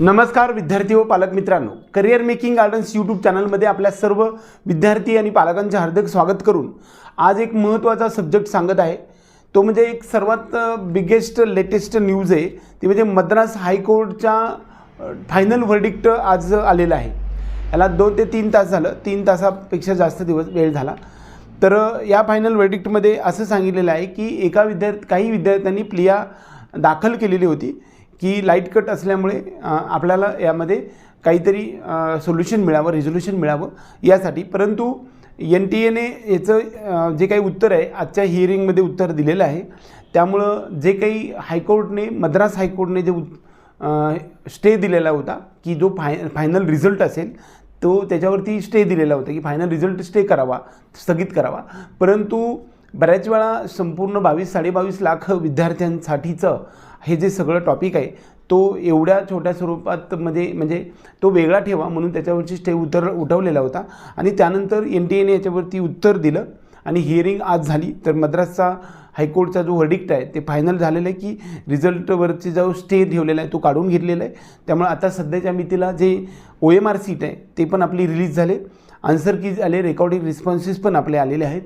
नमस्कार विद्यार्थी व पालक मित्रांनो. करिअर मेकिंग गार्डन्स यूट्यूब चॅनलमध्ये आपल्या सर्व विद्यार्थी आणि पालकांचे हार्दिक स्वागत करून आज एक महत्त्वाचा सब्जेक्ट सांगत आहे. तो म्हणजे एक सर्वात बिगेस्ट लेटेस्ट न्यूज आहे. ती म्हणजे मद्रास हायकोर्टच्या फायनल वर्डिक्ट आज आलेलं आहे. याला दोन ते तीन तास झालं. तीन तासापेक्षा जास्त दिवस वेळ झाला. तर या फायनल वर्डिक्टमध्ये असं सांगितलेलं आहे की एका विद्यार्थी काही विद्यार्थ्यांनी प्लिया दाखल केलेली होती. की लाइट कट असल्यामुळे आपल्याला यामध्ये काहीतरी सोल्युशन मिळावं रेझोल्युशन मिळावं यासाठी. परंतु एन टी एने याचं जे काही उत्तर आहे आजच्या हिअरिंगमध्ये उत्तर दिलेलं आहे. त्यामुळं जे काही हायकोर्टने मद्रास हायकोर्टने जे उत स्टे दिलेला होता की जो फाय फायनल रिझल्ट असेल तो त्याच्यावरती स्टे दिलेला होता की फायनल रिझल्ट स्टे करावा स्थगित करावा. परंतु बऱ्याच वेळा संपूर्ण बावीस साडेबावीस लाख विद्यार्थ्यांसाठीचं हे जे सगळं टॉपिक आहे तो एवढ्या छोट्या स्वरूपात मध्ये म्हणजे तो वेगळा ठेवा म्हणून त्याच्यावरची स्टे उतर उठवलेला होता. आणि त्यानंतर एन टी एने याच्यावरती उत्तर दिलं आणि हिअरिंग आज झाली. तर मद्रासचा हायकोर्टचा जो वर्डिक्ट आहे ते फायनल झालेलं आहे की रिझल्टवरची जो स्टे ठेवलेला आहे तो काढून घेतलेला आहे. त्यामुळे आता सध्याच्या मितीला जे ओ एम आर सीट आहे ते पण आपली रिलीज झाले. आन्सर की आले रेकॉर्डिंग रिस्पॉन्सेस पण आपले आलेले आहेत.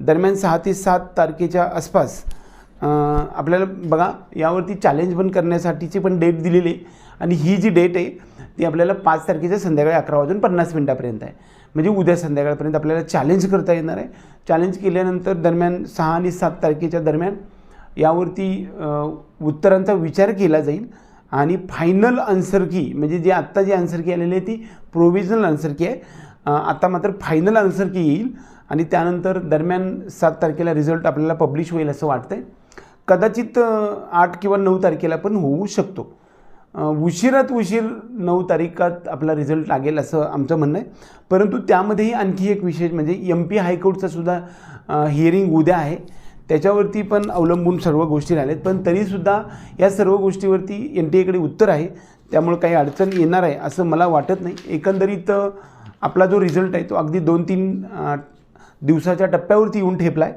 दरम्यान सहा ते सात तारखेच्या आसपास आपल्याला बघा यावरती चॅलेंज पण करण्यासाठीची पण डेट दिलेली आहे. आणि ही जी डेट आहे ती आपल्याला पाच तारखेच्या संध्याकाळी अकरा वाजून पन्नास मिनटापर्यंत आहे. म्हणजे उद्या संध्याकाळपर्यंत आपल्याला चॅलेंज करता येणार आहे. चॅलेंज केल्यानंतर दरम्यान सहा आणि सात तारखेच्या दरम्यान यावरती उत्तरांचा विचार केला जाईल. आणि फायनल आन्सर की म्हणजे जे आत्ता जी आन्सर की आलेली आहे ती प्रोविजनल आन्सर की आहे. आत्ता मात्र फायनल आन्सर की येईल. आणि त्यानंतर दरम्यान सात तारखेला रिझल्ट आपल्याला पब्लिश होईल असं वाटतंय. कदाचित आठ किंवा नऊ तारखेला पण होऊ शकतो. उशिरात उशीर नऊ तारीखात आपला रिझल्ट लागेल असं आमचं म्हणणं आहे. परंतु त्यामध्येही आणखी एक विशेष म्हणजे एम पी हायकोर्टचा सुद्धा हिअरिंग उद्या आहे. त्याच्यावरती पण अवलंबून सर्व गोष्टी राहिल्यात पण तरीसुद्धा या सर्व गोष्टीवरती एन टी एकडे उत्तर आहे. त्यामुळे काही अडचण येणार आहे असं मला वाटत नाही. एकंदरीत आपला जो रिझल्ट आहे तो अगदी दोन तीन दिवसाच्या टप्प्यावरती येऊन ठेपला आहे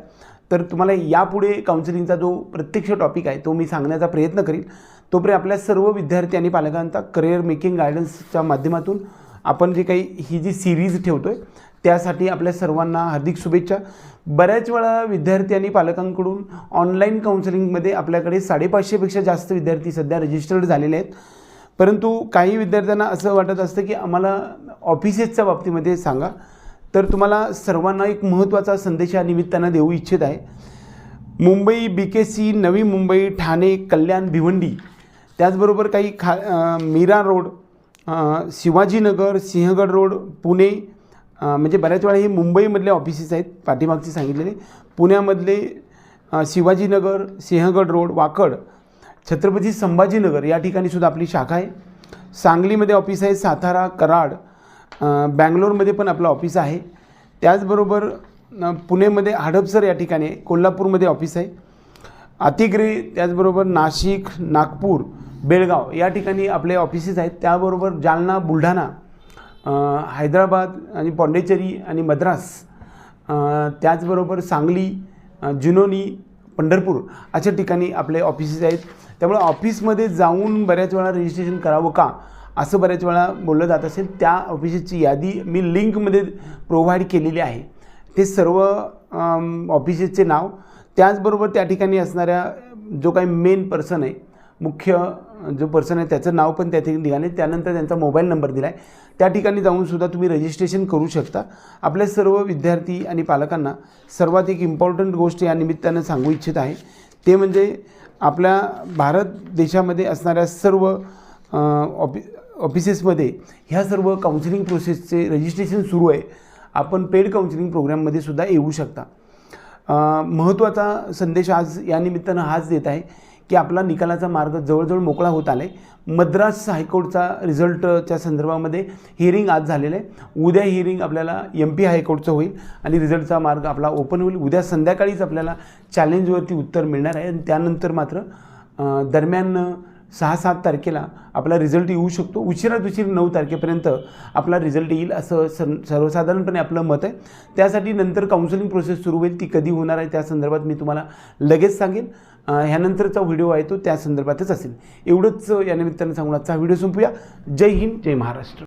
तर तुम्हाला यापुढे काउन्सिलिंगचा जो प्रत्यक्ष टॉपिक आहे तो मी सांगण्याचा प्रयत्न करीन. तोपर्यंत आपल्या सर्व विद्यार्थी आणि पालकांचा करिअर मेकिंग गायडन्सच्या माध्यमातून आपण जे काही ही जी सिरीज ठेवतो आहे त्यासाठी आपल्या सर्वांना हार्दिक शुभेच्छा. बऱ्याच वेळा विद्यार्थी आणि पालकांकडून ऑनलाईन काउन्सिलिंगमध्ये आपल्याकडे साडेपाचशेपेक्षा जास्त विद्यार्थी सध्या रजिस्टर्ड झालेले आहेत. परंतु काही विद्यार्थ्यांना असं वाटत असतं की आम्हाला ऑफिसेसच्या बाबतीमध्ये सांगा. तर तुम्हाला सर्वांना एक महत्त्वाचा संदेश या निमित्तानं देऊ इच्छित आहे. मुंबई बी के सी नवी मुंबई ठाणे कल्याण भिवंडी त्याचबरोबर काही खा मीरा रोड शिवाजीनगर सिंहगड रोड पुणे म्हणजे बऱ्याच वेळा हे मुंबईमधले ऑफिसेस आहेत पाठीमागचे सांगितलेले. पुण्यामधले शिवाजीनगर सिंहगड रोड वाकड छत्रपती संभाजीनगर या ठिकाणी सुद्धा आपली शाखा आहे. सांगलीमध्ये ऑफिस आहे सातारा कराड बँगलोरमध्ये पण आपलं ऑफिस आहे. त्याचबरोबर पुणेमध्ये हडपसर या ठिकाणी आहे. कोल्हापूरमध्ये ऑफिस आहे. अतिग्रे त्याचबरोबर नाशिक नागपूर बेळगाव या ठिकाणी आपले ऑफिसेस आहेत. त्याबरोबर जालना बुलढाणा हैदराबाद आणि पॉंडेचेरी आणि मद्रास त्याचबरोबर सांगली जुनोनी पंढरपूर अशा ठिकाणी आपले ऑफिसेस आहेत. त्यामुळे ऑफिसमध्ये जाऊन बऱ्याच वेळा रजिस्ट्रेशन करावं का? असं बऱ्याच वेळा बोललं जात असेल. त्या ऑफिसेसची यादी मी लिंकमध्ये प्रोव्हाइड केलेली आहे. ते सर्व ऑफिसेसचे नाव. त्याचबरोबर त्या ठिकाणी असणाऱ्या जो काही मेन पर्सन आहे मुख्य जो पर्सन आहे त्याचं नाव पण त्या ठिकाणी त्यानंतर त्यांचा मोबाईल नंबर दिला आहे त्या ठिकाणी जाऊनसुद्धा तुम्ही रजिस्ट्रेशन करू शकता. आपल्या सर्व विद्यार्थी आणि पालकांना सर्वात एक इम्पॉर्टंट गोष्ट या निमित्तानं सांगू इच्छित आहे. ते म्हणजे आपल्या भारत देशामध्ये असणाऱ्या सर्व ऑफि ऑफिसेसमध्ये ह्या सर्व काउन्सिलिंग प्रोसेसचे रजिस्ट्रेशन सुरू आहे. आपण पेड काउन्सिलिंग प्रोग्राममध्ये सुद्धा येऊ शकता. महत्त्वाचा संदेश आज या निमित्तानं हाच देत आहे की आपला निकालाचा मार्ग जवळजवळ मोकळा होत आला आहे मद्रास हायकोर्टचा रिझल्टच्या संदर्भामध्ये हिअरिंग आज झालेलं आहे. उद्या हिअरिंग आपल्याला एम पी हायकोर्टचं होईल आणि रिझल्टचा मार्ग आपला ओपन होईल. उद्या संध्याकाळीच आपल्याला चॅलेंजवरती उत्तर मिळणार आहे आणि त्यानंतर मात्र दरम्यान सहा सात तारखेला आपला रिझल्ट येऊ शकतो. उशिरात उशीर नऊ तारखेपर्यंत आपला रिझल्ट येईल असं सं सर्वसाधारणपणे आपलं मत आहे. त्यासाठी नंतर काउन्सिलिंग प्रोसेस सुरू होईल. ती कधी होणार आहे त्या संदर्भात मी तुम्हाला लगेच सांगेन. ह्यानंतरचा व्हिडिओ आहे तो त्या संदर्भातच असेल. एवढंच या निमित्तानं सांगून आजचा व्हिडिओ संपूया. जय हिंद जय महाराष्ट्र.